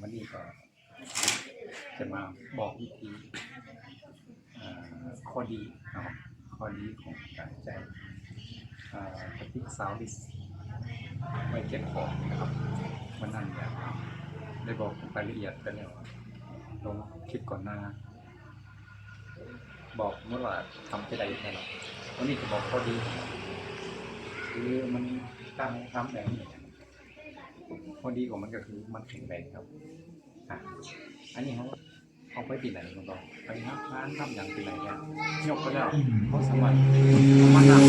วันนี้ก็จะมาบอกวิธีข้อดีนะครับข้อดีของการใช้อ่ากระติกซาวดิสไว้เก็บของนะครับวันนั้นเนี่ยได้บอกรายละเอียดไปแล้วลงคลิปก่อนหน้า บอกเมื่อว่าทำไปได้ยังไงหรอกวันนี้จะบอกข้อดี คือมันตั้งทำแบบนี้ ข้อดีของมันก็คือมันแข็งแรงครับอะอันนี้เขาเอาไปปีไหนคุณบอไปนับร้านทำอย่างปีไหนเนี่ยยกไปแล้วเขาสามารถเอามานั่ง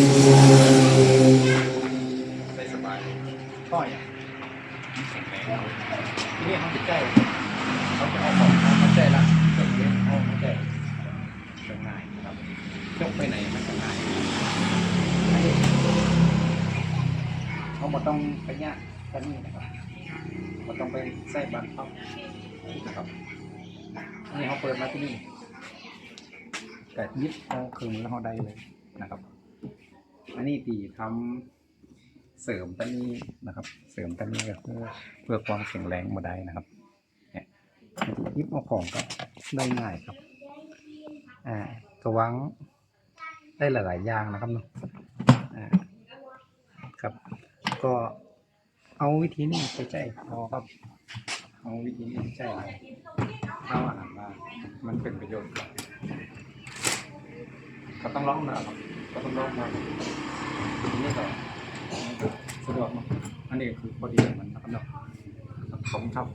ได้สบายก็อย่างมันแข็งแรงครับทีนี้เขาจะใจเขาจะเอาของเขามาใจละเครื่องเล่นเขามาใจจะง่ายครับยกไปไหนมันก็ง่ายเขาบ่ต้องไปเนี่ย กแค่นี้นะครับบ่ต้องไปใส่บันเขานะครับนี่เขาเปิดมาที่นี่ก็ยิบเอาเครื่องมือเขาได้เลยนะครับ อันนี้ตีทำเสริมตันนี้นะครับ เสริมตันนี้ก็เพื่อเพื่อความแข็งแรงมาได้นะครับเนี่ยยิบเอาของก็ได้ง่ายครับอ่ากระวังได้หลาย ๆ อย่างนะครับเนาะอ่าครับ ก็ เอาวิธีนี้ไปใช้พอครับ เอาวิธีนี้ไปใช้เอาอาหารมามันเป็นประโยชน์ก็ต้องร้องนะครับก็ต้องร้องมาทีนี้ก็สะดวกมากอันนี้คือพอดีเหมันนะครับเนาะขอบคุณครับ